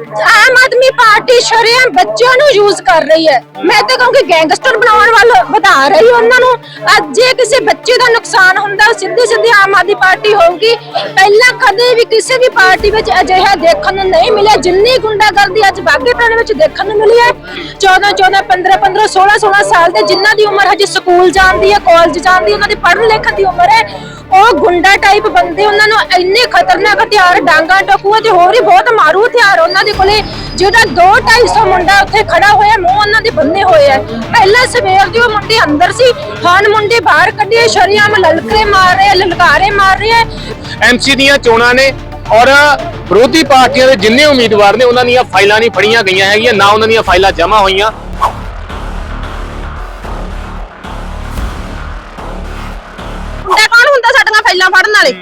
Aam Aadmi party ਸ਼ਰੇਆਮ ਬੱਚਿਆਂ ਨੂੰ ਯੂਜ਼ ਕਰ ਰਹੀ ਹੈ। ਮੈਂ ਤਾਂ ਕਹੂੰਗੀ ਗੈਂਗਸਟਰ ਬਣਾਉਣ ਵੱਲ ਵਧਾ ਰਹੀ ਉਹਨਾਂ ਨੂੰ। ਅੱਜ ਜੇ ਕਿਸੇ ਬੱਚੇ ਦਾ ਨੁਕਸਾਨ ਹੁੰਦਾ, ਸਿੱਧੀ ਸਿੱਧੀ ਆਮ ਆਦਮੀ ਪਾਰਟੀ ਹੋਊਗੀ। ਪਹਿਲਾਂ ਕਦੇ ਵੀ ਕਿਸੇ ਵੀ ਪਾਰਟੀ ਵਿੱਚ ਅਜਿਹਾ ਦੇਖਣ ਨੂੰ ਨਹੀਂ ਮਿਲਿਆ। ਜਿੰਨੀ ਗੁੰਡਾਗਰਦੀ ਅੱਜ ਬਾਗੇ ਪੁਰਾਣੇ ਵਿੱਚ ਦੇਖਣ ਨੂੰ ਮਿਲੀ ਹੈ। 14 14 15 15 16 16 ਸਾਲ ਦੇ ਜਿਨ੍ਹਾਂ ਦੀ ਉਮਰ ਹਜੇ ਸਕੂਲ ਜਾਣ ਦੀ ਹੈ ਕਾਲਜ ਜਾਣ ਦੀ, ਉਹਨਾਂ ਦੀ ਪੜ੍ਹਨ ਲਿਖਣ ਦੀ ਉਮਰ ਹੈ। ਉਹ ਗੁੰਡਾ ਟਾਈਪ ਬੰਦੇ ਉਹਨਾਂ ਨੂੰ ਇੰਨੇ ਖਤਰਨਾਕ ਹਥਿਆਰ ਡਾਂਗਾ ਟਕੂਆ ਤੇ ਹੋਰ ਹੀ ਬਹੁਤ ਮਾਰੂ ਹਥਿਆਰ ਉਹਨਾਂ ਦੇ ਕੋਲੇ ਜਿਹੜਾ 2 250 ਮੁੰਡਾ ਉੱਥੇ ਖੜਾ ਹੋਇਆ ਮੂੰਹ ਉਹਨਾਂ ਦੇ ਬੰਨੇ ਹੋਏ ਆ। ਪਹਿਲਾਂ ਸਵੇਰ ਦੇ ਉਹ ਮੁੰਡੇ ਅੰਦਰ ਸੀ ਹੁਣ ਮੁੰਡੇ ਬਾਹਰ ਕੱਢੇ ਸ਼ਰੀਆਮ ਲਲਕਰੇ ਮਾਰ ਰਹੇ ਆ, ਲਲਕਾਰੇ ਮਾਰ ਰਹੇ ਐਮਸੀ ਦੀਆਂ ਚੋਣਾਂ ਨੇ ਔਰ ਵਿਰੋਧੀ ਪਾਰਟੀਆਂ ਦੇ ਜਿੰਨੇ ਉਮੀਦਵਾਰ ਨੇ ਉਹਨਾਂ ਦੀਆਂ ਫਾਈਲਾਂ ਨਹੀਂ ਫੜੀਆਂ ਗਈਆਂ ਹੈਗੀਆਂ ਨਾ ਉਹਨਾਂ ਦੀਆਂ ਫਾਈਲਾਂ ਜਮ੍ਹਾਂ ਹੋਈਆਂ। ਫਾਈਲਾਂ ਫੜਨ ਵਾਲੇ।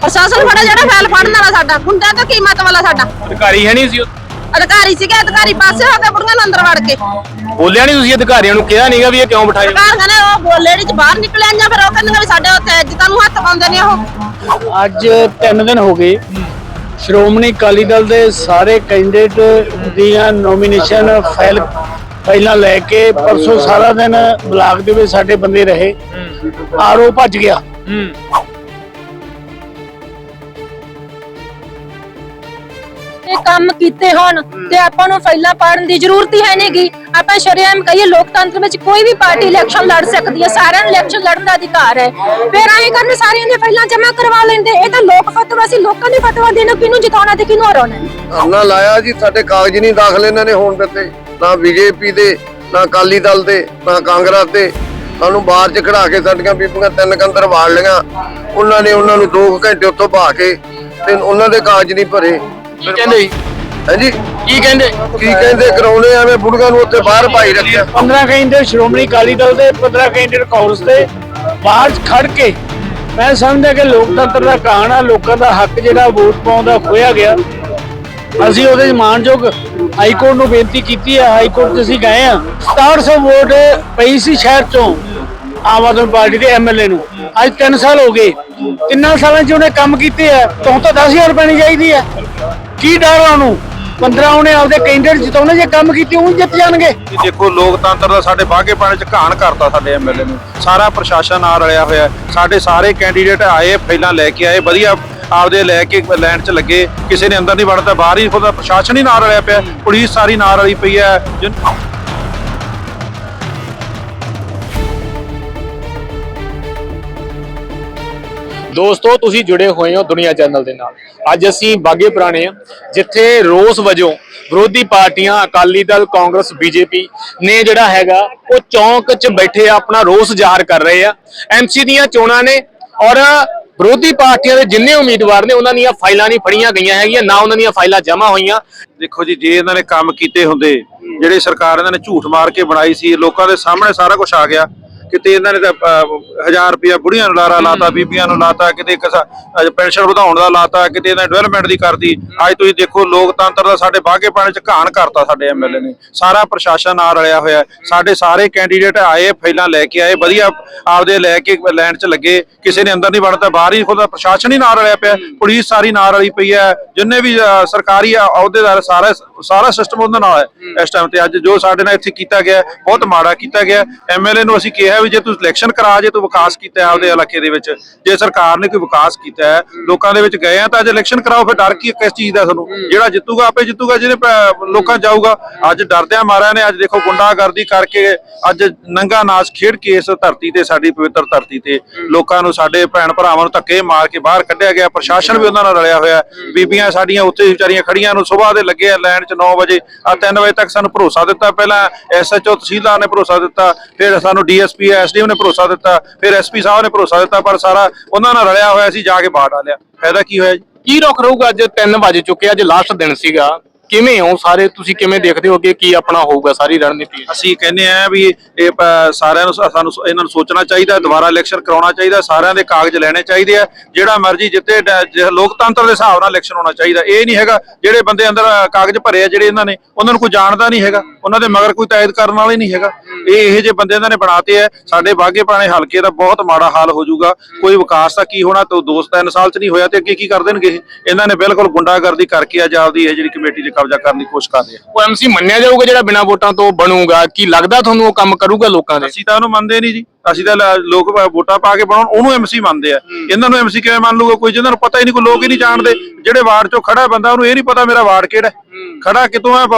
ਪ੍ਰਸ਼ਾਸਨ ਫੜਾ ਜਿਹੜਾ ਫਾਈਲ ਫੜਨ ਵਾਲਾ ਸਾਡਾ। ਗੁੰਡਾ ਤਾਂ ਕੀਮਤ ਵਾਲਾ ਸਾਡਾ। ਅਧਿਕਾਰੀ ਹੈ ਨਹੀਂ ਸੀ ਅਧਿਕਾਰੀ ਸੀਗੇ ਅਧਿਕਾਰੀ ਪਾਸੇ ਹੋ ਕੇ ਬੁੜੀਆਂ ਨੂੰ ਅੰਦਰ ਵੜ ਕੇ। ਬੋਲਿਆ ਨਹੀਂ ਤੁਸੀਂ ਅਧਿਕਾਰੀਆਂ ਨੂੰ ਕਿਹਾ ਨਹੀਂਗਾ ਵੀ ਇਹ ਕਿਉਂ ਬਿਠਾਏ ਸਰਕਾਰ ਕਹਿੰਦੇ ਉਹ ਬੋਲੇ ਨਹੀਂ ਚ ਬਾਹਰ ਨਿਕਲਿਆ ਜਾਂ ਫਿਰ ਉਹ ਕਹਿੰਦੇ ਵੀ ਸਾਡੇ ਉੱਥੇ ਇੱਜ਼ਤਾਂ ਨੂੰ ਹੱਥ ਪਾਉਂਦੇ ਨੇ ਉਹ। ਅੱਜ 3 ਦਿਨ ਹੋ ਗਏ। ਸ਼੍ਰੋਮਣੀ ਅਕਾਲੀ ਦਲ ਦੇ ਸਾਰੇ ਕੈਂਡੀਡੇਟ ਦੀਆਂ ਨੋਮੀਨੇਸ਼ਨ ਫਾਈਲ ਫਾਈਲਾਂ ਲੈ ਕੇ ਪਰਸੋਂ ਸਾਰਾ ਦਿਨ ਬਲਾਕ ਦੇ ਵਿੱਚ ਸਾਡੇ ਬੰਦੇ ਰਹੇ। ਆਰਓ ਭੱਜ ਗਿਆ। ਇਹ ਕੰਮ ਕੀਤੇ ਹੋਣ ਤੇ ਆਪਾਂ ਨੂੰ ਫਾਈਲਾਂ ਪਾੜਨ ਦੀ ਜ਼ਰੂਰਤ ਹੀ ਹੈ ਨਹੀਂਗੀ ਆਪਾਂ ਸ਼ਰੇਆਮ ਕਹੀਏ ਲੋਕਤੰਤਰ ਵਿੱਚ ਕੋਈ ਵੀ ਪਾਰਟੀ ਇਲੈਕਸ਼ਨ ਲੜ ਸਕਦੀ ਹੈ ਸਾਰਿਆਂ ਨੂੰ ਇਲੈਕਸ਼ਨ ਲੜਨ ਦਾ ਅਧਿਕਾਰ ਹੈ। ਫਿਰ ਐਂ ਕਰਨ ਸਾਰਿਆਂ ਦੀਆਂ ਫਾਈਲਾਂ ਜਮ੍ਹਾਂ ਕਰਵਾ ਲੈਂਦੇ। ਇਹ ਤਾਂ ਲੋਕ ਫਤਵਾ ਸੀ ਲੋਕਾਂ ਨੇ ਫਤਵਾ ਦੇਣਾ ਕਿਹਨੂੰ ਜਿਤਾਉਣਾ ਤੇ ਕਿਹਨੂੰ ਹਰਾਉਣਾ? ਹੈ। ਧਰਨਾ ਲਾਇਆ ਜੀ ਸਾਡੇ ਕਾਗਜ਼ ਨਹੀਂ ਦਾਖਲ ਇਹਨਾਂ ਨੇ ਹੋਣ ਦਿੱਤੇ। ਨਾ ਬੀਜੇਪੀ ਦੇ ਨਾ ਅਕਾਲੀ ਦਲ ਦੇ ਨਾ ਕਾਂਗਰਸ ਦੇ। ਸਾਨੂੰ ਬਾਹਰ ਚ ਖੜਾ ਕੇ ਸਾਡੀਆਂ ਬੀਬੀਆਂ ਤਿੰਨ ਕੰਦਰ ਵਾੜ ਲਈਆਂ। ਉਹਨਾਂ ਨੇ ਉਹਨਾਂ ਨੂੰ 2 ਘੰਟੇ ਉੱਥੋਂ ਭਾ ਕੇ ਤੇ ਉਹਨਾਂ ਦੇ ਕਾਗਜ਼ ਨਹੀਂ ਭਰੇ। ਕੀ ਕਹਿੰਦੇ ਜੀ? ਹਾਂਜੀ? ਕੀ ਕਹਿੰਦੇ? ਕੀ ਕਹਿੰਦੇ? ਕਰਾਉਣੇ ਐਵੇਂ ਬੁੜੀਆਂ ਨੂੰ ਉੱਥੇ ਬਾਹਰ ਭਾਈ ਰੱਖਿਆ। 15 ਕੈਂਡੀਡੇਟ ਸ਼੍ਰੋਮਣੀ ਅਕਾਲੀ ਦਲ ਦੇ 15 ਕੈਂਡੀਡੇਟ ਕਾਂਗਰਸ ਦੇ ਬਾਹਰ ਖੜ ਕੇ ਮੈਂ ਸਮਝਦਾ ਕਿ ਲੋਕਤੰਤਰ ਦਾ ਕਹਾਣ ਆ ਲੋਕਾਂ ਦਾ ਹੱਕ ਜਿਹੜਾ ਵੋਟ ਪਾਉਣ ਦਾ ਖੋਇਆ ਗਿਆ। ਅਸੀਂ ਉਹਦੇ 'ਚ ਮਾਨਯੋਗ ਹਾਈ ਕੋਰਟ ਨੂੰ ਬੇਨਤੀ ਕੀਤੀ ਹੈ ਹਾਈ ਕੋਰਟ 'ਚ ਅਸੀਂ ਗਏ ਆ। 6700 ਵੋਟ ਪਈ ਸੀ ਸ਼ਹਿਰ ਚੋਂ। ਆਮ ਆਦਮੀ ਪਾਰਟੀ ਦੇ ਐਮਐਲਏ ਨੂੰ। ਅੱਜ 3 ਸਾਲ ਹੋ ਗਏ। ਤਿੰਨਾਂ ਸਾਲਾਂ 'ਚ ਉਹਨੇ ਕੰਮ ਕੀਤੇ ਆ। ਤੋਂ ਤਾਂ 10000 ਪੈਣੀ ਚਾਹੀਦੀ ਹੈ ਕੀ ਡਰ ਉਹਨੂੰ? 15 ਉਹਨੇ ਆਪਦੇ ਕੈਂਡੀਡੇਟ ਜਿਤਾਉਣੇ, ਜੇ ਕੰਮ ਕੀਤੇ ਉਹ ਜਿੱਤ ਜਾਣਗੇ। ਦੇਖੋ, ਲੋਕਤੰਤਰ ਦਾ ਸਾਡੇ ਬਾਗੇ ਪਾਣੇ ਚ ਘਾਣ ਕਰਤਾ ਸਾਡੇ ਐਮਐਲਏ ਨੂੰ। ਸਾਰਾ ਪ੍ਰਸ਼ਾਸਨ ਨਾਲ ਰਲਿਆ ਹੋਇਆ। ਸਾਡੇ ਸਾਰੇ ਕੈਂਡੀਡੇਟ ਆਏ ਫੈਲਾਂ ਲੈ ਕੇ ਆਏ। ਵਧੀਆ ਆਪਦੇ ਲੈ ਕੇ ਲਾਈਨ 'ਚ ਲੱਗੇ। ਕਿਸੇ ਨੇ ਅੰਦਰ ਨਹੀਂ ਵੜਦਾ ਬਾਹਰ ਹੀ ਖੁਦ ਪ੍ਰਸ਼ਾਸਨ ਹੀ ਨਾਲ ਰਲਿਆ ਪਿਆ। ਪੁਲਿਸ ਸਾਰੀ ਨਾਲ ਰਲੀ ਪਈ ਹੈ। ਦੋਸਤੋ, ਤੁਸੀਂ ਜੁੜੇ ਹੋਏ ਹੋ ਦੁਨੀਆ ਚੈਨਲ ਦੇ ਨਾਲ। ਅੱਜ ਅਸੀਂ ਬਾਗੇ ਪੁਰਾਣੇ ਆ ਜਿੱਥੇ ਰੋਸ ਵਜੋਂ ਵਿਰੋਧੀ ਪਾਰਟੀਆਂ, ਅਕਾਲੀ ਦਲ, ਕਾਂਗਰਸ, ਬੀਜੇਪੀ ਨੇ ਜਿਹੜਾ ਹੈਗਾ, ਉਹ ਚੌਂਕ 'ਚ ਬੈਠੇ ਆਪਣਾ ਰੋਸ ਜ਼ਾਹਰ ਕਰ ਰਹੇ ਆ। ਐਮਸੀ ਦੀਆਂ ਚੋਣਾਂ ਨੇ ਔਰ ਵਿਰੋਧੀ ਪਾਰਟੀਆਂ ਦੇ ਜਿੰਨੇ ਉਮੀਦਵਾਰ ਨੇ, ਉਹਨਾਂ ਦੀਆਂ ਫਾਈਲਾਂ ਨਹੀਂ ਫੜੀਆਂ ਗਈਆਂ ਹੈਗੀਆਂ, ਨਾ ਉਹਨਾਂ ਦੀਆਂ ਫਾਈਲਾਂ ਜਮ੍ਹਾਂ ਹੋਈਆਂ। ਦੇਖੋ ਜੀ, ਜੇ ਇਹਨਾਂ ਨੇ ਕੰਮ ਕੀਤੇ ਹੁੰਦੇ, ਜਿਹੜੇ ਸਰਕਾਰ ਇਹਨਾਂ ਨੇ ਝੂਠ ਮਾਰ ਕੇ ਬਣਾਈ ਸੀ, ਲੋਕਾਂ ਦੇ ਸਾਹਮਣੇ ਸਾਰਾ ਕੁਝ ਆ ਗਿਆ। ਕਿਤੇ ਇਹਨਾਂ ਨੇ ਤਾਂ ਅਹ, ਹਜ਼ਾਰ ਰੁਪਇਆ ਬੁੜੀਆਂ ਨੂੰ ਲਾਰਾ ਲਾਤਾ ਬੀਬੀਆਂ ਨੂੰ ਲਾਤਾ ਕਿਤੇ ਪੈਨਸ਼ਨ ਵਧਾਉਣ ਦਾ ਲਾਤਾ ਕਿਤੇ ਇਹਨਾਂ ਡਿਵੈਲਪਮੈਂਟ ਦੀ ਕਰਦੀ ਅੱਜ ਤੁਸੀਂ ਦੇਖੋ ਲੋਕਤੰਤਰ ਦਾ ਸਾਡੇ ਬਾਗੇ ਪਾਣੇ ਚ ਘਾਣ ਕਰਤਾ ਸਾਡੇ ਐਮਐਲਏ ਨੇ। ਸਾਰਾ ਪ੍ਰਸ਼ਾਸਨ ਨਾਲ ਰਲਿਆ ਹੋਇਆ ਸਾਡੇ ਸਾਰੇ ਕੈਂਡੀਡੇਟ ਆਏ ਫਾਈਲਾਂ ਲੈ ਕੇ ਆਏ ਵਧੀਆ ਆਪਦੇ ਲੈ ਕੇ ਲਾਈਨ 'ਚ ਲੱਗੇ। ਕਿਸੇ ਨੇ ਅੰਦਰ ਨਹੀਂ ਵੜਦਾ ਬਾਹਰ ਹੀ ਖੁਦ ਪ੍ਰਸ਼ਾਸਨ ਹੀ ਨਾਲ ਰਲਿਆ ਪਿਆ ਪੁਲਿਸ ਸਾਰੀ ਨਾਲ ਰਲੀ ਪਈ ਹੈ। ਜਿੰਨੇ ਵੀ ਸਰਕਾਰੀ ਅਹੁਦੇਦਾਰ ਸਾਰਾ ਸਾਰਾ ਸਿਸਟਮ ਉਹਨਾਂ ਨਾਲ ਹੈ। ਇਸ ਟਾਈਮ ਤੇ ਅੱਜ ਜੋ ਸਾਡੇ ਨਾਲ ਇੱਥੇ ਕੀਤਾ ਗਿਆ ਬਹੁਤ ਮਾੜਾ ਕੀਤਾ ਗਿਆ ਐਮਐਲਏ ਨੂੰ ਅਸੀਂ ਕਿਹਾ ਵੀ ਜੇ ਤੁਸੀਂ ਇਲੈਕਸ਼ਨ ਕਰਾ, ਜੇ ਤੂੰ ਵਿਕਾਸ ਕੀਤਾ ਹੈ ਆਪਦੇ ਇਲਾਕੇ ਦੇ ਵਿੱਚ, ਜੇ ਸਰਕਾਰ ਨੇ ਕੋਈ ਵਿਕਾਸ ਕੀਤਾ ਹੈ, ਲੋਕਾਂ ਦੇ ਵਿੱਚ ਗਏ ਆ, ਤਾਂ ਅੱਜ ਇਲੈਕਸ਼ਨ ਕਰਾਓ, ਫਿਰ ਡਰ ਕੀ ਕਿਸ ਚੀਜ਼ ਦਾ ਤੁਹਾਨੂੰ? ਜਿਹੜਾ ਜਿੱਤੂਗਾ, ਆਪੇ ਜਿੱਤੂਗਾ, ਜਿਹਨੇ ਪ- ਲੋਕਾਂ ਜਾਊਗਾ। ਅੱਜ ਡਰਦਿਆਂ ਮਾਰਿਆਂ ਨੇ, ਅੱਜ ਦੇਖੋ ਗੁੰਡਾਗਰਦੀ ਕਰਕੇ ਅੱਜ ਨੰਗਾ ਨਾਚ ਖੇਡ ਕੇ ਇਸ ਧਰਤੀ ਤੇ, ਸਾਡੀ ਪਵਿੱਤਰ ਧਰਤੀ ਤੇ ਲੋਕਾਂ ਨੂੰ ਸਾਡੇ ਭੈਣ ਭਰਾਵਾਂ ਨੂੰ ਧੱਕੇ ਮਾਰ ਕੇ ਬਾਹਰ ਕੱਢਿਆ ਗਿਆ। ਪ੍ਰਸ਼ਾਸਨ ਵੀ ਉਹਨਾਂ ਨਾਲ ਰਲਿਆ ਹੋਇਆ ਹੈ। ਬੀਬੀਆਂ ਸਾਡੀਆਂ ਉੱਥੇ ਹੀ ਵਿਚਾਰੀਆਂ ਖੜੀਆਂ ਨੂੰ ਸਵੇਰ ਦੇ ਲੱਗੇ ਆ ਲਾਈਨ 'ਚ 9 ਵਜੇ। ਆ 3 ਵਜੇ ਤੱਕ ਸਾਨੂੰ ਭਰੋਸਾ ਦਿੱਤਾ ਪਹਿਲਾਂ ਐਸਐਚਓ ਤਹਿਸੀਲਦਾਰ ਨੇ ਭਰੋਸਾ ਦਿੱਤਾ, ਫਿਰ ਸਾਨੂੰ ਡੀਐਸਪੀ ਐਸਡੀਐਮ ਨੇ ਭਰੋਸਾ ਦਿੱਤਾ ਫਿਰ ਐਸਪੀ ਸਾਹਿਬ ਨੇ ਭਰੋਸਾ ਦਿੱਤਾ ਪਰ ਸਾਰਾ ਉਹਨਾਂ ਨਾਲ ਰਲਿਆ ਹੋਇਆ ਸੀ ਜਾ ਕੇ ਬਾਹਰ ਡਾਲਿਆ ਫਾਇਦਾ ਕੀ ਹੋਇਆ ਜੀ? ਕੀ ਰੁਖ ਰਹੂਗਾ? ਅੱਜ 3 ਵਜੇ ਚੁੱਕੇ ਅੱਜ ਲਾਸਟ ਦਿਨ ਸੀਗਾ। ਕਿਵੇਂ ਹੋ ਸਾਰੇ? ਤੁਸੀਂ ਕਿਵੇਂ ਦੇਖਦੇ ਹੋ ਅੱਗੇ ਕੀ ਆਪਣਾ ਹੋਊਗਾ ਸਾਰੀ ਰਣਨੀਤੀ? ਅਸੀਂ ਕਹਿੰਦੇ ਆ ਵੀ ਇਹ ਪ- ਸਾਰਿਆਂ ਨੂੰ ਸਾਨੂੰ ਇਹਨਾਂ ਨੂੰ ਸੋਚਣਾ ਚਾਹੀਦਾ ਦੁਬਾਰਾ ਇਲੈਕਸ਼ਨ ਕਰਾਉਣਾ ਚਾਹੀਦਾ ਸਾਰਿਆਂ ਦੇ ਕਾਗਜ਼ ਲੈਣੇ ਚਾਹੀਦੇ ਆ। ਜਿਹੜਾ ਮਰਜ਼ੀ ਜਿੱਤੇ ਲੋਕਤੰਤਰ ਦੇ ਹਿਸਾਬ ਨਾਲ ਇਲੈਕਸ਼ਨ ਹੋਣਾ ਚਾਹੀਦਾ। ਇਹ ਨਹੀਂ ਹੈਗਾ ਜਿਹੜੇ ਬੰਦੇ ਅੰਦਰ ਕਾਗਜ਼ ਭਰੇ ਆ ਜਿਹੜੇ ਇਹਨਾਂ ਨੇ ਉਹਨਾਂ ਨੂੰ ਕੋਈ ਜਾਣਦਾ ਨਹੀਂ ਹੈਗਾ। ਉਹਨਾਂ ਦੇ ਮਗਰ ਕੋਈ ਤਾਇਦ ਕਰਨ ਵਾਲਾ ਨਹੀਂ ਹੈਗਾ। ਇਹ ਇਹੋ ਜਿਹੇ ਬੰਦੇ ਇਹਨਾਂ ਨੇ ਬਣਾਤੇ ਆ। ਸਾਡੇ ਬਾਗੇ ਪੁਰਾਣੇ ਹਲਕੇ ਦਾ ਬਹੁਤ ਮਾੜਾ ਹਾਲ ਹੋ ਜਾਊਗਾ। ਕੋਈ ਵਿਕਾਸ ਤਾਂ ਕੀ ਹੋਣਾ ਤੇ ਦੋ ਤਿੰਨ ਸਾਲ ਚ ਨਹੀਂ ਹੋਇਆ ਤੇ ਅੱਗੇ ਕੀ ਕਰ ਦੇਣਗੇ ਇਹ? ਇਹਨਾਂ ਨੇ ਬਿਲਕੁਲ ਗੁੰਡਾਗਰਦੀ ਕਰਕੇ ਅੱਜ ਆਪਦੀ ਇਹ ਜਿਹੜੀ ਕਮੇਟੀ ਤੇ ਕਬਜ਼ਾ ਕਰਨ ਦੀ ਕੋਸ਼ਿਸ਼ ਕਰ ਰਹੇ ਆ। ਉਹ ਐਮਸੀ ਮੰਨਿਆ ਜਾਊਗਾ ਜਿਹੜਾ ਬਿਨਾਂ ਵੋਟਾਂ ਤੋਂ ਬਣੂਗਾ। ਕੀ ਲੱਗਦਾ ਤੁਹਾਨੂੰ ਉਹ ਕੰਮ ਕਰੂਗਾ ਲੋਕਾਂ ਦੇ? ਅਸੀਂ ਤਾਂ ਉਹਨੂੰ ਮੰਨਦੇ ਨਹੀਂ ਜੀ। ਅਸੀਂ ਤਾਂ ਲੋਕ ਵੋਟਾਂ ਪਾ ਕੇ ਬਣਾਉਣ ਉਹਨੂੰ ਐਮਸੀ ਮੰਨਦੇ ਆ। ਇਹਨਾਂ ਨੂੰ ਐਮਸੀ ਕਿਵੇਂ ਮੰਨ ਲੂਗਾ ਕੋਈ ਜਿਹਨਾਂ ਨੂੰ ਪਤਾ ਹੀ ਨਹੀਂ ਕੋਈ ਲੋਕ ਹੀ ਨਹੀਂ ਜਾਣਦੇ। ਜਿਹੜੇ ਵਾਰਡ ਚੋਂ ਖੜਾ ਬੰਦਾ ਉਹਨੂੰ ਇਹ ਨਹੀਂ ਪਤਾ ਮੇਰਾ ਵਾਰਡ ਕਿਹੜਾ। ਖੜਾ ਕਿਤੋਂ ਪ-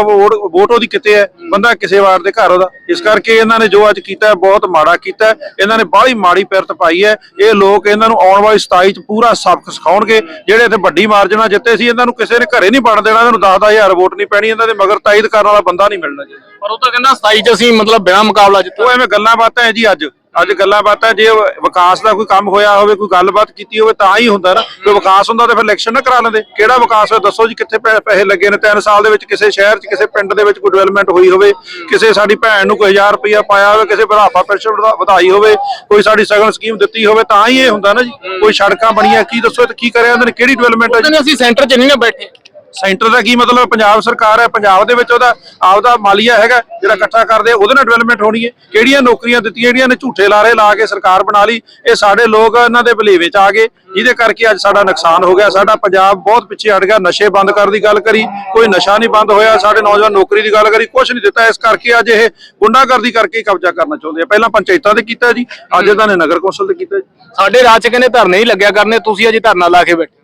ਵੋਟ ਉਹਦੀ ਕਿਤੇ ਹੈ। ਬੰਦਾ ਕਿਸੇ ਵਾਰਡ ਦੇ ਘਰ ਉਹਦਾ। ਇਸ ਕਰਕੇ ਇਹਨਾਂ ਨੇ ਜੋ ਅੱਜ ਕੀਤਾ ਬਹੁਤ ਮਾੜਾ ਕੀਤਾ। ਇਹਨਾਂ ਨੇ ਬਾਹਲੀ ਮਾੜੀ ਪਿਰਤ ਪਾਈ ਹੈ। ਇਹ ਲੋਕ ਇਹਨਾਂ ਨੂੰ ਆਉਣ ਵਾਲੀ 27 ਚ ਪੂਰਾ ਸਬਕ ਸਿਖਾਉਣਗੇ। ਜਿਹੜੇ ਇੱਥੇ ਵੱਡੀ ਮਾਰਜਨ ਨਾਲ ਜਿੱਤੇ ਸੀ ਇਹਨਾਂ ਨੂੰ ਕਿਸੇ ਨੇ ਘਰੇ ਨਹੀਂ ਬਣ ਦੇਣਾ। ਇਹਨਾਂ ਨੂੰ 10-10000 ਵੋਟ ਨਹੀਂ ਪੈਣੀ ਇਹਨਾਂ ਦੇ ਮਗਰ ਤਾਇਦ ਕਰਨ ਵਾਲਾ ਬੰਦਾ ਨਹੀਂ ਮਿਲਣਾ ਜੀ। ਪਰ ਉਹ ਤਾਂ ਕਹਿੰਦਾ 27 ਚ ਅਸੀਂ ਮਤਲਬ ਬਿਨਾਂ ਮੁਕਾਬਲਾ ਜਿੱਤੂ ਉਹ ਐਵੇਂ ਗੱਲਾਂ ਬਾਤਾਂ ਹੈ ਜੀ ਅੱਜ। ਅੱਜ ਗੱਲਾਂ ਬਾਤਾਂ ਜੇ ਵਿਕਾਸ ਦਾ ਕੋਈ ਕੰਮ ਹੋਇਆ ਹੋਵੇ, ਕੋਈ ਗੱਲਬਾਤ ਕੀਤੀ ਹੋਵੇ ਤਾਂ ਹੀ ਹੁੰਦਾ ਨਾ। ਕੋਈ ਵਿਕਾਸ ਹੁੰਦਾ ਤਾਂ ਫਿਰ ਇਲੈਕਸ਼ਨ ਨਾ ਕਰਾ ਲੈਂਦੇ। ਕਿਹੜਾ ਵਿਕਾਸ ਹੋਇਆ ਦੱਸੋ ਜੀ, ਕਿੱਥੇ ਪੈਸੇ ਲੱਗੇ ਨੇ? ਤਿੰਨ ਸਾਲ ਦੇ ਵਿੱਚ ਕਿਸੇ ਸ਼ਹਿਰ 'ਚ, ਕਿਸੇ ਪਿੰਡ ਦੇ ਵਿੱਚ ਕੋਈ ਡਿਵੈਲਪਮੈਂਟ ਹੋਈ ਹੋਵੇ, ਕਿਸੇ ਸਾਡੀ ਭੈਣ ਨੂੰ ਕੋਈ 1000 ਰੁਪਇਆ ਪਾਇਆ ਹੋਵੇ, ਕਿਸੇ ਬੁਢਾਪਾ ਪੈਨਸ਼ਨ ਵਧਾਈ ਹੋਵੇ, ਕੋਈ ਸਾਡੀ ਸਗਨ ਸਕੀਮ ਦਿੱਤੀ ਹੋਵੇ, ਤਾਂ ਹੀ ਇਹ ਹੁੰਦਾ ਨਾ ਜੀ। ਕੋਈ ਸੜਕਾਂ ਬਣੀਆਂ, ਕੀ ਦੱਸੋ ਇਹ ਕੀ ਕਰਿਆ ਉਹਨਾਂ ਨੇ? ਕਿਹੜੀ ਡਿਵੈਲਪਮੈਂਟ ਹੈ ਜੀ? ਅਸੀਂ ਸੈਂਟਰ 'ਚ ਨਹੀਂ ਨਾ ਬੈਠੇ। ਸੈਂਟਰ ਦਾ ਕੀ ਮਤਲਬ? ਪੰਜਾਬ ਸਰਕਾਰ ਹੈ, ਪੰਜਾਬ ਦੇ ਵਿੱਚ ਉਹਦਾ ਆਪਦਾ ਮਾਲੀਆ ਹੈਗਾ, ਜਿਹੜਾ ਇਕੱਠਾ ਕਰਦੇ, ਉਹਦੇ ਨਾਲ ਡਿਵੈਲਪਮੈਂਟ ਹੋਣੀ ਹੈ। ਕਿਹੜੀਆਂ ਨੌਕਰੀਆਂ ਦਿੱਤੀਆਂ, ਜਿਹੜੀਆਂ ਨੇ ਝੂਠੇ ਲਾਰੇ ਲਾ ਕੇ ਸਰਕਾਰ ਬਣਾ ਲਈ, ਇਹ ਸਾਡੇ ਲੋਕ ਇਹਨਾਂ ਦੇ ਭਲੇਵੇ ਚ ਆ ਗਏ, ਜਿਹਦੇ ਕਰਕੇ ਅੱਜ ਸਾਡਾ ਨੁਕਸਾਨ ਹੋ ਗਿਆ। ਸਾਡਾ ਪੰਜਾਬ ਬਹੁਤ ਪਿੱਛੇ ਹਟ ਗਿਆ। ਨਸ਼ੇ ਬੰਦ ਕਰਨ ਦੀ ਗੱਲ ਕਰੀ, ਕੋਈ ਨਸ਼ਾ ਨਹੀਂ ਬੰਦ ਹੋਇਆ। ਸਾਡੇ ਨੌਜਵਾਨ ਨੌਕਰੀ ਦੀ ਗੱਲ ਕਰੀ ਕੁਝ ਨਹੀਂ ਦਿੱਤਾ। ਇਸ ਕਰਕੇ ਅੱਜ ਇਹ ਗੁੰਡਾਗਰਦੀ ਕਰਕੇ ਕਬਜ਼ਾ ਕਰਨਾ ਚਾਹੁੰਦੇ ਆ। ਪਹਿਲਾਂ ਪੰਚਾਇਤਾਂ ਤੇ ਕੀਤਾ ਜੀ, ਅੱਜ ਇਹਨਾਂ ਨੇ ਨਗਰ ਕੌਂਸਲ ਤੇ ਕੀਤਾ ਜੀ। ਸਾਡੇ ਰਾਜ 'ਚ ਕਹਿੰਦੇ ਧਰਨੇ ਹੀ ਲੱਗਿਆ ਕਰਨੇ, ਤੁਸੀਂ ਅਜੇ ਧਰਨਾ ਲਾ ਕੇ ਬੈਠੇ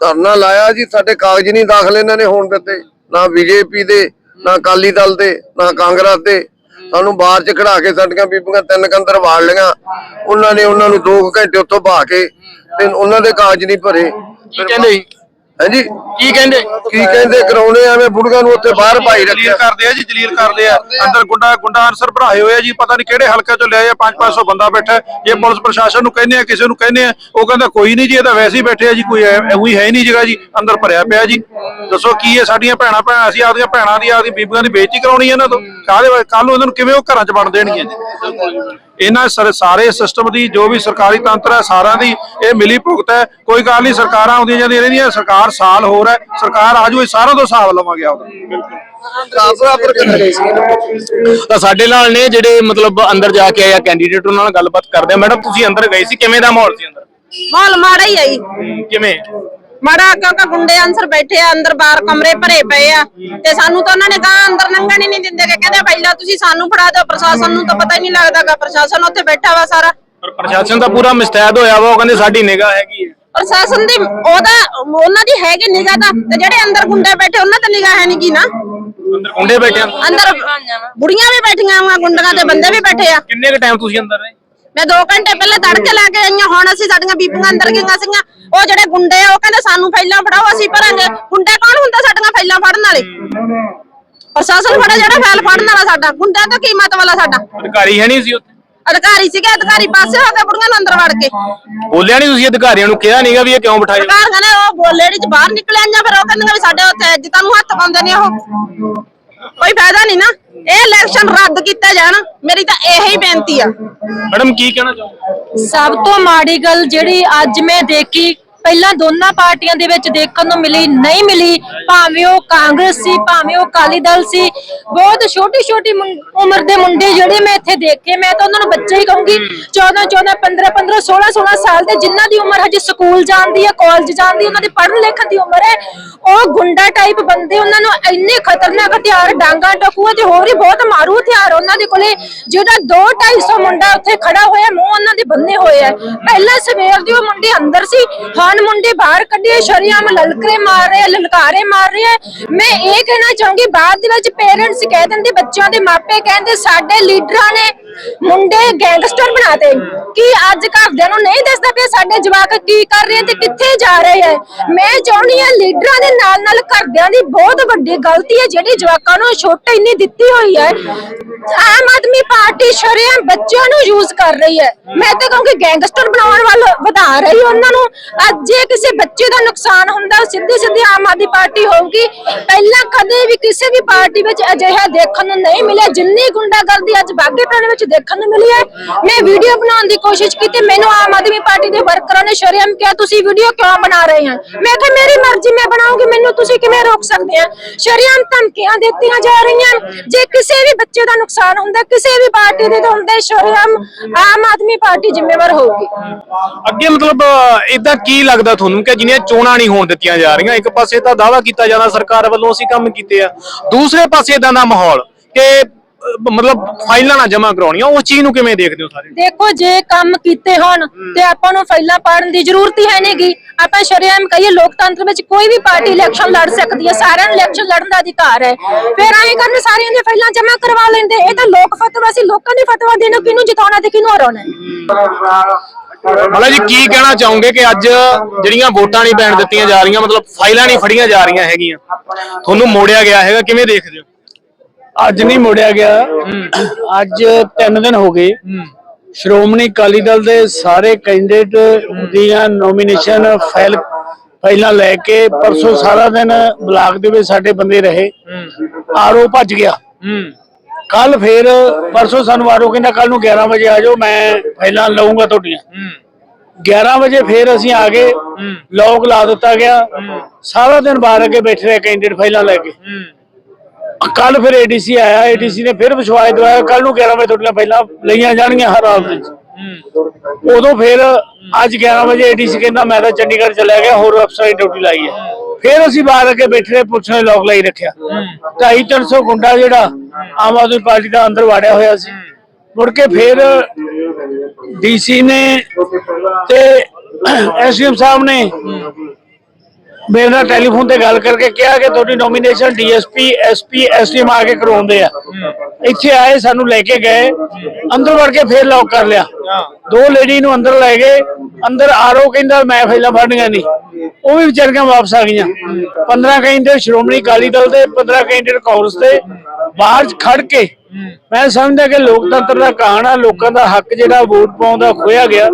ਧਰਨਾ ਲਾਇਆ ਜੀ, ਸਾਡੇ ਕਾਗਜ਼ ਨਹੀਂ ਦਾਖਲ ਇਹਨਾਂ ਨੇ ਹੋਣ ਦਿੱਤੇ। ਨਾ ਬੀਜੇਪੀ ਦੇ, ਨਾ ਅਕਾਲੀ ਦਲ ਦੇ, ਨਾ ਕਾਂਗਰਸ ਦੇ। ਸਾਨੂੰ ਬਾਹਰ ਚ ਖੜਾ ਕੇ ਸਾਡੀਆਂ ਬੀਬੀਆਂ ਤਿੰਨ ਕੰਦਰ ਵਾੜ ਲਈਆਂ। ਉਹਨਾਂ ਨੇ ਉਹਨਾਂ ਨੂੰ 2 ਘੰਟੇ ਉੱਥੋਂ ਬਹਾ ਕੇ ਤੇ ਉਹਨਾਂ ਦੇ ਕਾਗਜ਼ ਨਹੀਂ ਭਰੇ। ਕੀ ਕਹਿੰਦੇ ਹਾਂਜੀ। ਕੀ ਕਹਿੰਦੇ? ਕੀ ਕਹਿੰਦੇ? ਕਰਾਉਣੇ ਐਵੇਂ ਬੁੜੀਆਂ ਨੂੰ ਉੱਥੇ ਬਾਹਰ ਭਾਈ ਜਲੀਲ ਰੱਖਿਆ। ਕਰਦੇ ਆ ਜੀ ਜਲੀਲ ਕਰਦੇ ਆ। ਅੰਦਰ ਗੁੰਡਾ ਗੁੰਡਾ ਅਨਸਰ ਭਰਾਏ ਹੋਏ ਆ ਜੀ ਪਤਾ ਨਹੀਂ ਕਿਹੜੇ ਹਲਕੇ ਚੋਂ ਲਿਆਏ ਆ 5-500 ਬੰਦਾ ਬੈਠਾ ਹੈ। ਜੇ ਪੁਲਿਸ ਪ੍ਰਸ਼ਾਸਨ ਨੂੰ ਕਹਿੰਦੇ ਆ ਕਿਸੇ ਨੂੰ ਕਹਿੰਦੇ ਆ ਉਹ ਕਹਿੰਦਾ ਕੋਈ ਨਹੀਂ ਜੀ ਇਹ ਤਾਂ ਵੈਸੇ ਹੀ ਬੈਠੇ ਆ ਜੀ ਕੋਈ ਐਵੇਂ ਹੈ ਹੀ ਨਹੀਂ ਜਗ੍ਹਾ ਜੀ ਅੰਦਰ ਭਰਿਆ ਪਿਆ ਜੀ। ਦੱਸੋ ਕੀ ਹੈ ਸਾਡੀਆਂ ਭੈਣਾਂ ਭੈਣਾਂ ਅਸੀਂ ਆਪਦੀਆਂ ਭੈਣਾਂ ਦੀ ਆਪਦੀ ਬੀਬੀਆਂ ਦੀ ਬੇਇੱਜ਼ਤੀ ਕਰਾਉਣੀ ਹੈ ਇਹਨਾਂ ਤੋਂ? ਕਾਹਦੇ ਕੱਲ ਨੂੰ ਇਹਨਾਂ ਨੂੰ ਕਿਵੇਂ ਉਹ ਘਰਾਂ 'ਚ ਵੜ ਦੇਣਗੀਆਂ ਜੀ? ਇਹਨਾਂ ਸਾਰੇ- ਸਾਰੇ ਸਿਸਟਮ ਦੀ ਜੋ ਵੀ ਸਰਕਾਰੀ ਤੰਤਰ ਹੈ ਸਾਰਿਆਂ ਦੀ ਇਹ ਮਿਲੀ ਭੁਗਤ ਹੈ। ਕੋਈ ਗੱਲ ਨਹੀਂ ਸਰਕਾਰਾਂ ਆਉਂਦੀਆਂ ਜਾਂਦੀਆਂ ਰਹਿੰਦੀਆਂ ਸਰਕਾਰ ਸਾਲ ਹੋਰ ਹੈ। ਸਰਕਾਰ ਆਜੂ ਸਾਰਿਆਂ ਤੋਂ ਹਿਸਾਬ ਲਵਾਂਗੇ ਕਰਾਂਗੇ ਤਾਂ ਸਾਡੇ ਨਾਲ ਨੇ ਜਿਹੜੇ ਮਤਲਬ ਅੰਦਰ ਜਾ ਕੇ ਆਇਆ ਕੈਂਡੀਡੇਟ ਉਹਨਾਂ ਨਾਲ ਗੱਲਬਾਤ ਕਰਦੇ ਆ। ਮੈਡਮ ਤੁਸੀਂ ਅੰਦਰ ਗਏ ਸੀ? ਕਿਵੇਂ ਦਾ ਮਾਹੌਲ ਸੀ ਅੰਦਰ? ਮਾਲ ਮਾੜਾ ਹੀ ਆਈ ਕਿਵੇਂ? ਮਾੜਾ ਕਿਉਂਕਿ ਗੁੰਡੇ ਅੰਸਰ ਬੈਠੇ ਆ ਅੰਦਰ ਬਾਹਰ ਕਮਰੇ ਭਰੇ ਪਏ ਆ। ਤੇ ਸਾਨੂੰ ਤਾਂ ਉਹਨਾਂ ਨੇ ਕਹਾ ਅੰਦਰ ਲੰਘਣ ਹੀ ਨਹੀਂ ਦਿੰਦੇ ਕਿ ਕਹਿੰਦੇ ਪਹਿਲਾਂ ਤੁਸੀਂ ਸਾਨੂੰ ਫੜਾ ਦਿਓ ਪ੍ਰਸ਼ਾਸਨ ਨੂੰ ਤਾਂ ਪਤਾ ਹੀ ਨਹੀਂ ਲੱਗਦਾਗਾ ਪ੍ਰਸ਼ਾਸਨ ਉੱਥੇ ਬੈਠਾ ਵਾ ਸਾਰਾ। ਪਰ ਪ੍ਰਸ਼ਾਸਨ ਤਾਂ ਪੂਰਾ ਮੁਸਤੈਦ ਹੋਇਆ ਵਾ ਉਹ ਕਹਿੰਦੇ ਸਾਡੀ ਨਿਗਾਹ ਹੈਗੀ ਹੈ। ਪ੍ਰਸ਼ਾਸਨ ਦੀ ਉਹਦਾ ਉਹਨਾਂ ਦੀ ਹੈਗੀ ਨਿਗਾਹ ਤਾਂ ਤੇ ਜਿਹੜੇ ਅੰਦਰ ਗੁੰਡੇ ਬੈਠੇ ਉਹਨਾਂ ਤੇ ਨਿਗਾਹ ਹੈ ਨਹੀਂ ਕੀ ਨਾ? ਅੰਦਰ ਗੁੰਡੇ ਬੈਠੇ ਆ। ਅੰਦਰ ਬੁੜੀਆਂ ਵੀ ਬੈਠੀਆਂ ਆ ਗੁੰਡਿਆਂ ਤੇ ਬੰਦੇ ਵੀ ਬੈਠੇ ਆ। ਕਿੰਨੇ ਕੁ ਟਾਈਮ ਤੁਸੀਂ ਅੰਦਰ ਰਹੇ? ਮੈਂ 2 ਘੰਟੇ ਪਹਿਲਾਂ ਤੜਕੇ ਲਾ ਕੇ ਆਈਆਂ ਹੁਣ ਅਸੀਂ ਸਾਡੀਆਂ ਬੀਬੀਆਂ ਅੰਦਰ ਗਈਆਂ ਸੀਗੀਆਂ। ਉਹ ਜਿਹੜੇ ਗੁੰਡੇ ਆ ਉਹ ਕਹਿੰਦੇ ਸਾਨੂੰ ਫੈਲਾਂ ਫੜਾਓ ਅਸੀਂ ਭਰਾਂਗੇ। ਗੁੰਡੇ ਕੌਣ ਹੁੰਦਾ ਸਾਡੀਆਂ ਫੈਲਾਂ ਫੜਨ ਵਾਲੇ? ਪ੍ਰਸ਼ਾਸਨ ਫੜਾ ਜਿਹੜਾ ਫੈਲ ਫੜਨ ਵਾਲਾ ਸਾਡਾ। ਗੁੰਡਾ ਤਾਂ ਕੀ ਮਤ ਵਾਲਾ ਸਾਡਾ। ਅਧਿਕਾਰੀ ਹੈ ਨਹੀਂ ਸੀ ਉੱਥੇ? ਅਧਿਕਾਰੀ ਸੀਗੇ ਅਧਿਕਾਰੀ ਪਾਸੇ ਹੋ ਕੇ ਬੁੜੀਆਂ ਨੂੰ ਅੰਦਰ ਵੜ ਕੇ। ਬੋਲਿਆ ਨਹੀਂ ਤੁਸੀਂ ਅਧਿਕਾਰੀਆਂ ਨੂੰ ਕਿਹਾ ਨਹੀਂਗਾ ਵੀ ਇਹ ਕਿਉਂ ਬਿਠਾਏ? ਸਰਕਾਰ ਕਹਿੰਦੇ ਉਹ ਬੋਲੇ ਚ ਬਾਹਰ ਨਿਕਲ ਆਈਆਂ ਫਿਰ ਉਹ ਕਹਿੰਦੀਆਂ ਵੀ ਸਾਡੇ ਉੱਥੇ ਇੱਜ਼ਤਾਂ ਨੂੰ ਹੱਥ ਪਾਉਂਦੇ ਨੇ ਉਹ। ਕੋਈ ਫਾਇਦਾ ਨਹੀਂ ਨਾ। ਇਹ ਇਲੈਕਸ਼ਨ ਰੱਦ ਕੀਤੇ ਜਾਣ ਮੇਰੀ ਤਾਂ ਇਹੀ ਬੇਨਤੀ ਆ। ਮੈਡਮ ਕੀ ਕਹਿਣਾ ਚਾਹੋਗੇ? ਸਭ ਤੋਂ ਮਾੜੀ ਗੱਲ ਜਿਹੜੀ ਅੱਜ ਮੈਂ ਦੇਖੀ ਪਹਿਲਾਂ ਦੋਨਾਂ ਪਾਰਟੀਆਂ ਦੇ ਵਿੱਚ ਦੇਖਣ ਨੂੰ ਮਿਲੀ ਨਹੀਂ ਮਿਲੀ ਭਾਵੇਂ ਉਹ ਕਾਂਗਰਸ ਸੀ ਭਾਵੇਂ ਉਹ ਅਕਾਲੀ ਦਲ ਸੀ ਬਹੁਤ ਛੋਟੀ ਛੋਟੀ ਉਮਰ ਦੇ ਮੁੰਡੇ ਜਿਹੜੇ ਮੈਂ ਇੱਥੇ ਦੇਖੇ ਮੈਂ ਤਾਂ ਉਹਨਾਂ ਨੂੰ ਬੱਚੇ ਹੀ ਕਹੂੰਗੀ 14 14 15 15 16 16 ਸਾਲ ਦੇ ਜਿਨ੍ਹਾਂ ਦੀ ਉਮਰ ਹਜੇ ਸਕੂਲ ਜਾਣ ਦੀ ਹੈ ਕਾਲਜ ਜਾਣ ਦੀ ਉਹਨਾਂ ਦੀ ਪੜ੍ਹਨ ਲਿਖਣ ਦੀ ਉਮਰ ਹੈ ਉਹ ਗੁੰਡਾ ਟਾਈਪ ਬੰਦੇ ਉਹਨਾਂ ਨੂੰ ਇੰਨੇ ਖਤਰਨਾਕ ਹਥਿਆਰ ਡਾਂਗਾ ਟਕੂਆ ਤੇ ਹੋਰ ਵੀ ਬਹੁਤ ਮਾਰੂ ਹਥਿਆਰ ਉਹਨਾਂ ਦੇ ਕੋਲੇ ਜਿਹੜਾ 2 250 ਮੁੰਡਾ ਉੱਥੇ ਖੜਾ ਹੋਇਆ ਮੂੰਹ ਉਹਨਾਂ ਦੇ ਬੰਨੇ ਹੋਏ ਆ ਪਹਿਲਾਂ ਸਵੇਰ ਦੀ ਉਹ ਮੁੰਡੇ ਅੰਦਰ ਸੀ ਹੁਣ ਮੁੰਡੇ ਬਾਹਰ ਕੱਢੇ ਸ਼ਰੀਆਮ ਲਲਕਰੇ ਮਾਰ ਰਹੇ ਲਲਕਾਰੇ ਮਾਰ ਰਹੇ ਮੈਂ ਇਹ ਕਹਿਣਾ ਚਾਹੂੰਗੀ, ਬਾਅਦ ਦੇ ਵਿੱਚ ਪੇਰੈਂਟਸ ਕਹਿ ਦਿੰਦੇ, ਬੱਚਿਆਂ ਦੇ ਮਾਪੇ ਕਹਿੰਦੇ, ਸਾਡੇ ਲੀਡਰਾਂ ਨੇ ਮੁੰਡੇ ਗੈਂਗਸਟਰ ਬਣਾਤੇ। ਕੀ ਅੱਜ ਘਰਦਿਆਂ ਨੂੰ ਨਹੀਂ ਦੱਸਦਾ ਪਿਆ ਸਾਡੇ ਜਵਾਕ ਕੀ ਕਰ ਰਹੇ ਤੇ ਕਿੱਥੇ ਜਾ ਰਹੇ ਆ? ਮੈਂ ਚਾਹੁੰਦੀ ਆ ਲੀਡਰਾਂ ਦੇ ਨਾਲ ਨਾਲ ਘਰਦਿਆਂ ਦੀ ਬਹੁਤ ਵੱਡੀ ਗਲਤੀ ਹੈ, ਜਿਹੜੀ ਜਵਾਕਾਂ ਨੂੰ ਛੋਟੇ ਇੰਨੀ ਦਿੱਤੀ ਹੋਈ ਹੈ। ਆਮ ਆਦਮੀ ਪਾਰਟੀ ਸ਼ਰੇਆਮ ਬੱਚਿਆਂ ਨੂੰ ਯੂਜ਼ ਕਰ ਰਹੀ ਹੈ। ਮੈਂ ਤਾਂ ਕਹੂੰਗੀ ਗੈਂਗਸਟਰ ਬਣਾਉਣ ਵੱਲ ਵਧਾ ਰਹੀ ਉਹਨਾਂ ਨੂੰ। ਅੱਜ ਜੇ ਕਿਸੇ ਬੱਚੇ ਦਾ ਨੁਕਸਾਨ ਹੁੰਦਾ ਸਿੱਧੀ ਸਿੱਧੀ ਆਮ ਆਦਮੀ ਪਾਰਟੀ ਹੋਊਗੀ। ਪਹਿਲਾਂ ਕਦੇ ਵੀ ਕਿਸੇ ਵੀ ਪਾਰਟੀ ਵਿੱਚ ਅਜਿਹਾ ਦੇਖਣ ਨੂੰ ਨਹੀਂ ਮਿਲਿਆ। ਜਿੰਨੀ ਗੁੰਡਾਗਰਦੀ ਅੱਜ ਬਾਗੇ ਵਿੱਚ ਦੇਖਣ ਨੂੰ ਮਿਲੀ ਹੈ, ਮੈਂ ਵੀਡੀਓ ਬਣਾਉਣ ਦੀ ਕੋਸ਼ਿਸ਼ ਕੀਤੀ। ਮੈਨੂੰ ਆਮ ਆਦਮੀ ਪਾਰਟੀ ਦੇ ਵਰਕਰਾਂ ਨੇ ਸ਼ਰਮ ਕਿਹਾ, ਤੁਸੀਂ ਵੀਡੀਓ ਕਿਉਂ ਬਣਾ ਰਹੇ ਹੋ? ਮੈਂ ਕਿਹਾ, ਮੇਰੀ ਮਰਜ਼ੀ, ਮੈਂ ਬਣਾਉਂਗੀ। ਮੈਨੂੰ ਤੁਸੀਂ ਕਿਵੇਂ ਰੋਕ ਸਕਦੇ ਆ ਸ਼ਰਮ ਧਮਕੀਆਂ ਦਿੱਤੀਆਂ ਜਾ ਰਹੀਆਂ। ਜੇ ਕਿਸੇ ਵੀ ਬੱਚੇ ਦਾ ਨੁਕਸਾਨ ਹੁੰਦਾ, ਕਿਸੇ ਵੀ ਪਾਰਟੀ ਦੇ ਤਾਂ ਹੁੰਦਾ ਸ਼ਰਮ ਆਮ ਆਦਮੀ ਪਾਰਟੀ ਜ਼ਿੰਮੇਵਾਰ ਹੋਊਗੀ। ਅੱਗੇ ਮਤਲਬ ਇਦਾਂ ਕੀ ਲੱਗਦਾ ਤੁਹਾਨੂੰ ਕਿ ਜਿਹੜੀਆਂ ਚੋਣਾਂ ਨਹੀਂ ਹੋਣ ਦਿੱਤੀਆਂ ਜਾ ਰਹੀਆਂ ਇੱਕ ਪਾਸੇ ਤਾਂ ਦਾਵਾ ਕੀਤਾ ਜਾਂਦਾ ਸਰਕਾਰ ਵੱਲੋਂ ਅਸੀਂ ਕੰਮ ਕੀਤੇ ਆ ਦੂਸਰੇ ਪਾਸੇ ਇਦਾਂ ਦਾ ਮਾਹੌਲ ਕਿ ਮਤਲਬ ਫਾਈਲਾਂ ਨਾ ਜਮ੍ਹਾਂ ਕਰਾਉਣੀਆਂ ਉਸ ਚੀਜ਼ ਨੂੰ ਕਿਵੇਂ ਦੇਖਦੇ ਹੋ ਸਾਰੇ? ਦੇਖੋ ਜੇ ਕੰਮ ਕੀਤੇ ਹੋਣ ਤੇ ਆਪਾਂ ਨੂੰ ਫਾਈਲਾਂ ਪਾੜਨ ਦੀ ਜ਼ਰੂਰਤ ਹੀ ਹੈ ਨਹੀਂਗੀ ਆਪਾਂ ਸ਼ਰੇਆਮ ਕਹੀਏ ਲੋਕਤੰਤਰ ਵਿੱਚ ਕੋਈ ਵੀ ਪਾਰਟੀ ਇਲੈਕਸ਼ਨ ਲੜ ਸਕਦੀ ਹੈ ਸਾਰਿਆਂ ਨੂੰ ਇਲੈਕਸ਼ਨ ਲੜਨ ਦਾ ਅਧਿਕਾਰ ਹੈ। ਫਿਰ ਐਂ ਕਰਨ ਸਾਰਿਆਂ ਦੀਆਂ ਫਾਈਲਾਂ ਜਮ੍ਹਾਂ ਕਰਵਾ ਲੈਂਦੇ। ਇਹ ਤਾਂ ਲੋਕ ਫਤਵਾ ਸੀ ਲੋਕਾਂ ਦੀ ਫਤਵਾ ਦੇਣ ਕਿਹਨੂੰ ਜਿਤਾਉਣਾ ਤੇ ਕਿਹਨੂੰ ਹਰਾਉਣਾ ਹੈ? ਮਤਲਬ ਜੀ ਕੀ ਕਹਿਣਾ ਚਾਹੋਗੇ ਕਿ ਅੱਜ ਜਿਹੜੀਆਂ ਵੋਟਾਂ ਨਹੀਂ ਪੈਣ ਦਿੱਤੀਆਂ ਜਾ ਰਹੀਆਂ ਮਤਲਬ ਫਾਈਲਾਂ ਨਹੀਂ ਫੜੀਆਂ ਜਾ ਰਹੀਆਂ ਹੈਗੀਆਂ? ਤੁਹਾਨੂੰ ਮੋੜਿਆ ਗਿਆ ਹੈਗਾ ਕਿਵੇਂ ਦੇਖਦੇ ਹੋ? ਅੱਜ ਨਹੀਂ ਮੋੜਿਆ ਗਿਆ। ਅੱਜ 3 ਦਿਨ ਹੋ ਗਏ। ਸ਼੍ਰੋਮਣੀ ਅਕਾਲੀ ਦਲ ਦੇ ਸਾਰੇ ਕੈਂਡੀਡੇਟ ਦੀਆਂ ਨੋਮੀਨੇਸ਼ਨ ਫਾਈਲ ਫਾਈਲਾਂ ਲੈ ਕੇ ਪਰਸੋਂ ਸਾਰਾ ਦਿਨ ਬਲਾਕ ਦੇ ਵਿੱਚ ਸਾਡੇ ਬੰਦੇ ਰਹੇ। ਆਰਓ ਭੱਜ ਗਿਆ। ਕੱਲ ਫੇਰ ਪਰਸੋਂ ਸਾਨੂੰ ਆਰਓ ਕਹਿੰਦਾ ਕੱਲ ਨੂੰ 11 ਵਜੇ ਆ ਜਾਓ, ਮੈਂ ਫਾਈਲਾਂ ਲਵਾਂਗਾ ਤੁਹਾਡੀਆਂ। 11 ਵਜੇ ਫੇਰ ਅਸੀਂ ਆ ਗਏ ਲੋਕ ਲਾ ਦਿੱਤਾ ਗਿਆ। ਸਾਰਾ ਦਿਨ ਬਾਹਰ ਅੱਗੇ ਬੈਠੇ ਰਹੇ ਕੈਂਡੀਡੇਟ ਫਾਈਲਾਂ ਲੈ ਕੇ। ਕੱਲ ਫਿਰ ਏਡੀਸੀ ਆਇਆ ਏਡੀਸੀ ਨੇ ਫਿਰ ਵਿਸ਼ਵਾਸ ਦਵਾਇਆ ਕੱਲ ਨੂੰ 11 ਵਜੇ ਤੁਹਾਡੀਆਂ ਫਾਈਲਾਂ ਲਈਆਂ ਜਾਣਗੀਆਂ ਹਰ ਹਾਲਤ ਵਿੱਚ। ਉਦੋਂ ਫਿਰ ਅੱਜ 11 ਵਜੇ ਏਡੀਸੀ ਕਹਿੰਦਾ, ਮੈਂ ਤਾਂ ਚੰਡੀਗੜ੍ਹ ਚਲਿਆ ਗਿਆ, ਹੋਰ ਅਫਸਰਾਂ ਦੀ ਡਿਊਟੀ ਲਾਈ ਹੈ। ਫਿਰ ਅਸੀਂ ਬਾਹਰ ਅੱਗੇ ਬੈਠੇ ਰਹੇ, ਪੁਲਿਸ ਨੇ ਲੋਕ ਲਾਈ ਰੱਖਿਆ। 250 ਗੁੰਡਾ ਜਿਹੜਾ ਆਮ ਆਦਮੀ ਪਾਰਟੀ ਦਾ ਅੰਦਰ ਵਾੜਿਆ ਹੋਇਆ ਸੀ। ਮੁੜ ਕੇ ਫਿਰ ਡੀਸੀ ਨੇ ਤੇ ਐਸਡੀਐਮ ਸਾਹਿਬ ਨੇ ਮੇਰੇ ਨਾਲ ਟੈਲੀਫੋਨ ਤੇ ਗੱਲ ਕਰਕੇ ਕਿਹਾ ਕਿ ਤੁਹਾਡੀ ਨੋਮੀਨੇਸ਼ਨ ਡੀਐਸਪੀ ਐਸਪੀ ਐਸਡੀਐਮ ਆ ਕੇ ਕਰਵਾਉਂਦੇ ਆ। ਇੱਥੇ ਆਏ, ਸਾਨੂੰ ਲੈ ਕੇ ਗਏ, ਅੰਦਰ ਵੜ ਕੇ ਫੇਰ ਲੌਕ ਕਰ ਲਿਆ। ਦੋ ਲੇਡੀ ਨੂੰ ਅੰਦਰ ਲੈ ਗਏ, ਅੰਦਰ ਆਰਓ ਕਹਿੰਦਾ, ਮੈਂ ਫਾਈਲਾਂ ਫੜਨੀਆਂ ਨਹੀਂ। ਉਹ ਵੀ ਵਿਚਾਰੀਆਂ ਵਾਪਸ ਆ ਗਈਆਂ। 15 ਕੈਂਡੀਡੇਟ ਸ਼੍ਰੋਮਣੀ ਅਕਾਲੀ ਦਲ ਦੇ 15 ਕੈਂਡੀਡੇਟ ਕਾਂਗਰਸ ਦੇ। ਬਾਹਰ ਖੜ ਕੇ ਮੈਂ ਸਮਝਦਾ ਕਿ ਲੋਕਤੰਤਰ ਦਾ ਕਹਾਣ ਲੋਕਾਂ ਦਾ ਹੱਕ ਜਿਹੜਾ ਵੋਟ ਪਾਉਣ ਦਾ ਖੋਇਆ ਗਿਆ।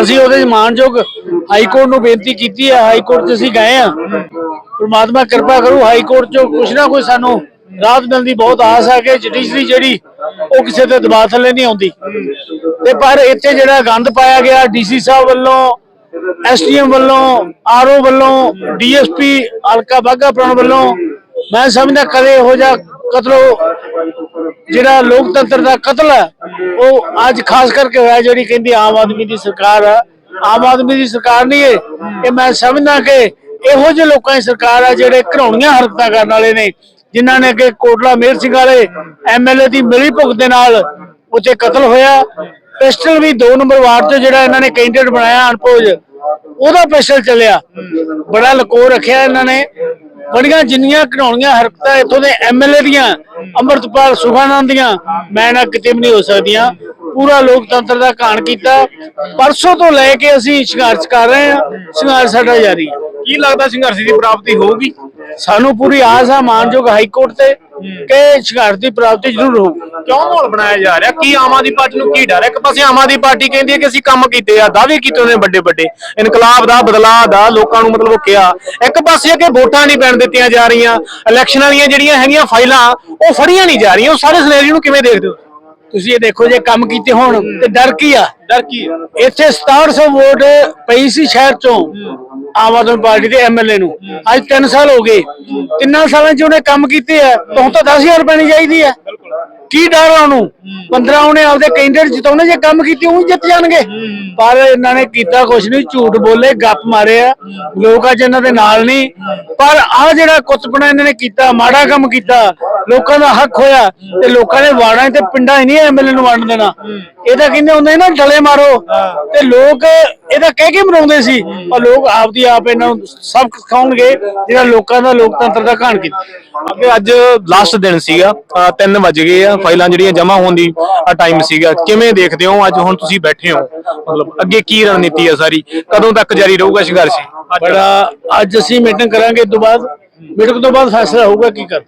ਅਸੀਂ ਉਹਦੇ ਮਾਨਯੋਗ ਹਾਈ ਕੋਰਟ ਨੂੰ ਬੇਨਤੀ ਕੀਤੀ ਹੈ ਹਾਈ ਕੋਰਟ 'ਚ ਅਸੀਂ ਗਏ ਆ। ਪ੍ਰਮਾਤਮਾ ਕਿਰਪਾ ਕਰੂ ਹਾਈ ਕੋਰਟ 'ਚੋਂ ਕੁਛ ਨਾ ਕੁਛ ਸਾਨੂੰ ਰਾਹਤ ਮਿਲਣ ਦੀ ਬਹੁਤ ਆਸ ਹੈ ਕਿ ਜੁਡੀਸ਼ਰੀ ਜਿਹੜੀ ਉਹ ਕਿਸੇ ਤੇ ਦਬਾਅ ਥੱਲੇ ਨਹੀਂ ਆਉਂਦੀ। ਤੇ ਪਰ ਇੱਥੇ ਜਿਹੜਾ ਗੰਦ ਪਾਇਆ ਗਿਆ, ਡੀਸੀ ਸਾਹਿਬ ਵੱਲੋਂ ਐਸਡੀਐਮ ਵੱਲੋਂ, ਆਰਓ ਵੱਲੋਂ, ਡੀਐਸਪੀ ਹਲਕਾ ਬਾਗਾ ਪ੍ਰਾਣ ਵੱਲੋਂ ਮੈਂ ਸਮਝਦਾ ਕਦੇ ਇਹੋ ਜਿਹਾ ਕਤਲੋ ਜਿਹੜਾ ਲੋਕਤੰਤਰ ਦਾ ਕਤਲ ਹੈ, ਉਹ ਅੱਜ ਖਾਸ ਕਰਕੇ ਹੋਇਆ ਜਿਹੜੀ ਕਹਿੰਦੀ ਆਮ ਆਦਮੀ ਦੀ ਸਰਕਾਰ ਆ ਆਮ ਆਦਮੀ ਦੀ ਸਰਕਾਰ ਨਹੀਂ ਹੈ। ਇਹ ਮੈਂ ਸਮਝਦਾ ਕਿ ਇਹੋ ਜਿਹੇ ਲੋਕਾਂ ਦੀ ਸਰਕਾਰ ਹੈ ਜਿਹੜੇ ਘਰਾਉਣੀਆਂ ਹਰਕਤਾਂ ਕਰਨ ਵਾਲੇ ਨੇ, ਜਿਨ੍ਹਾਂ ਨੇ ਕਿ ਕੋਟਲਾ ਮੇਰ ਸਿੰਘ ਵਾਲੇ ਐਮਐਲਏ ਦੀ ਮਿਲੀ ਭੁਗਤ ਦੇ ਨਾਲ ਉੱਥੇ ਕਤਲ ਹੋਇਆ। ਪਿਸਟਲ ਵੀ 2 ਨੰਬਰ ਵਾਰਡ 'ਚ ਜਿਹੜਾ ਇਹਨਾਂ ਨੇ ਕੈਂਡੀਡੇਟ ਬਣਾਇਆ ਅਨਪੋਜ ਉਹਦਾ ਪਿਸਟਲ ਚੱਲਿਆ। ਬੜਾ ਲਕੋ ਰੱਖਿਆ ਇਹਨਾਂ ਨੇ। ਬੜੀਆਂ ਜਿੰਨੀਆਂ ਘਣਾਉਣੀਆਂ ਹਰਕਤਾਂ ਇੱਥੋਂ ਦੇ ਐਮਐਲਏ ਦੀਆਂ ਅੰਮ੍ਰਿਤਪਾਲ ਸੁਖਾਨੰਦ ਦੀਆਂ ਮੈਂ ਨਾ ਕਿਤੇ ਵੀ ਨਹੀਂ ਹੋ ਸਕਦੀਆਂ। ਪੂਰਾ ਲੋਕਤੰਤਰ ਦਾ ਕਾਣ ਕੀਤਾ। ਪਰਸੋਂ ਤੋਂ ਲੈ ਕੇ ਅਸੀਂ ਸੰਘਰਸ਼ ਕਰ ਰਹੇ ਹਾਂ। ਸੰਘਰਸ਼ ਸਾਡਾ ਜਾਰੀ ਹੈ। ਕੀ ਲੱਗਦਾ ਸੰਘਰਸ਼ ਦੀ ਪ੍ਰਾਪਤੀ ਹੋਊਗੀ? ਸਾਨੂੰ ਪੂਰੀ ਆਸ ਆ ਮਾਨਯੋਗ ਹਾਈ ਕੋਰਟ ਤੇ ਕਿ ਸੰਘਰਸ਼ ਦੀ ਪ੍ਰਾਪਤੀ ਜ਼ਰੂਰ ਹੋਊਗੀ। ਕਿਉਂ ਮਾਹੌਲ ਬਣਾਇਆ ਜਾ ਰਿਹਾ? ਕੀ ਆਮ ਆਦਮੀ ਪਾਰਟੀ ਨੂੰ ਕੀ ਡਰ ਹੈ? ਇੱਕ ਪਾਸੇ ਆਮ ਆਦਮੀ ਪਾਰਟੀ ਕਹਿੰਦੀ ਹੈ ਕਿ ਅਸੀਂ ਕੰਮ ਕੀਤੇ ਆ ਦਾਅਵੇ ਕੀਤੇ ਉਹਨੇ ਵੱਡੇ ਵੱਡੇ ਇਨਕਲਾਬ ਦਾ ਬਦਲਾਅ ਦਾ ਲੋਕਾਂ ਨੂੰ ਮਤਲਬ ਉਹ ਕਿਹਾ। ਇੱਕ ਪਾਸੇ ਕਿ ਵੋਟਾਂ ਨਹੀਂ ਪੈਣ ਦਿੱਤੀਆਂ ਜਾ ਰਹੀਆਂ। ਇਲੈਕਸ਼ਨਾਂ ਦੀਆਂ ਜਿਹੜੀਆਂ ਹੈਗੀਆਂ ਫਾਈਲਾਂ ਉਹ ਫੜੀਆਂ ਨਹੀਂ ਜਾ ਰਹੀਆਂ। ਉਹ ਸਾਰੇ ਸਿਨੈਰੀਓ ਨੂੰ ਕਿਵੇਂ ਦੇਖਦੇ ਹੋ? ਤੁਸੀਂ ਇਹ ਦੇਖੋ ਜੇ ਕੰਮ ਕੀਤੇ ਹੋਣ ਤੇ ਡਰ ਕੀ ਆ? ਡਰ ਕੀ ਹੈ ਇੱਥੇ 6700 ਵੋਟ ਪਈ ਸੀ ਸ਼ਹਿਰ ਚੋਂ ਆਮ ਆਦਮੀ ਪਾਰਟੀ ਦੇ ਐਮਐਲਏ ਨੂੰ। ਅੱਜ 3 ਸਾਲ ਹੋ ਗਏ। ਤਿੰਨਾਂ ਸਾਲਾਂ 'ਚ ਉਹਨੇ ਕੰਮ ਕੀਤੇ ਆ। ਤਾਂ ਤਾਂ 10000 ਪੈਣੀ ਚਾਹੀਦੀ ਆ। ਕੀ ਡਰ ਆ ਉਹਨੂੰ? 15 ਉਹਨੇ ਆਪਦੇ ਕੈਂਡੀਡੇਟ ਜਿਤਾਉਣੇ, ਜੇ ਕੰਮ ਕੀਤੇ ਉਹ ਜਿੱਤ ਜਾਣਗੇ। ਪਰ ਇਹਨਾਂ ਨੇ ਕੀਤਾ ਕੁਛ ਨਹੀਂ, ਝੂਠ ਬੋਲੇ, ਗੱਪ ਮਾਰੇ ਆ। ਲੋਕ ਅੱਜ ਇਹਨਾਂ ਦੇ ਨਾਲ ਨਹੀਂ। ਪਰ ਆ ਜਿਹੜਾ ਕੁੱਤਪਣਾ ਇਹਨਾਂ ਨੇ ਕੀਤਾ, ਮਾੜਾ ਕੰਮ ਕੀਤਾ, ਲੋਕਾਂ ਦਾ ਹੱਕ ਹੋਇਆ, ਤੇ ਲੋਕਾਂ ਨੇ ਵਾੜਾਂ ਤੇ ਪਿੰਡਾਂ 'ਚ ਨਹੀਂ ਐਮਐਲਏ ਨੂੰ ਵੰਡ ਦੇਣਾ। ਇਹ ਤਾਂ ਕਹਿੰਦੇ ਹੁੰਦੇ ਨਾ, ਡਲੇ ਮਾਰੋ। ਤੇ ਲੋਕ ਇਹਦਾ ਕਹਿ ਕੇ ਮਨਾਉਂਦੇ ਸੀ, ਪਰ ਲੋਕ ਆਪਦੀ ਆਪ ਇਹਨਾਂ ਨੂੰ ਸਬਕ ਸਿਖਾਉਣਗੇ, ਜਿਹੜਾ ਲੋਕਾਂ ਦਾ ਲੋਕਤੰਤਰ ਦਾ ਘਾਣ ਕੀਤਾ। ਅੱਗੇ ਅੱਜ ਲਾਸਟ ਦਿਨ ਸੀਗਾ 3 ਵਜੇ ਗਏ ਆ, ਫਾਈਲਾਂ ਜਿਹੜੀਆਂ ਜਮ੍ਹਾਂ ਹੋਣ ਦੀ ਟਾਈਮ ਸੀਗਾ। ਕਿਵੇਂ ਦੇਖਦੇ ਹੋ ਅੱਜ ਹੁਣ ਤੁਸੀਂ ਬੈਠੇ ਹੋ? ਮਤਲਬ ਅੱਗੇ ਕੀ ਰਣਨੀਤੀ ਹੈ ਸਾਰੀ? ਕਦੋਂ ਤੱਕ ਜਾਰੀ ਰਹੂਗਾ ਸੰਘਰਸ਼ ਬੜਾ ਅੱਜ ਅਸੀਂ ਮੀਟਿੰਗ ਕਰਾਂਗੇ ਇਸ ਤੋਂ ਬਾਅਦ। ਮੀਟਿੰਗ ਤੋਂ ਬਾਅਦ ਫੈਸਲਾ ਹੋਊਗਾ ਕੀ ਕਰ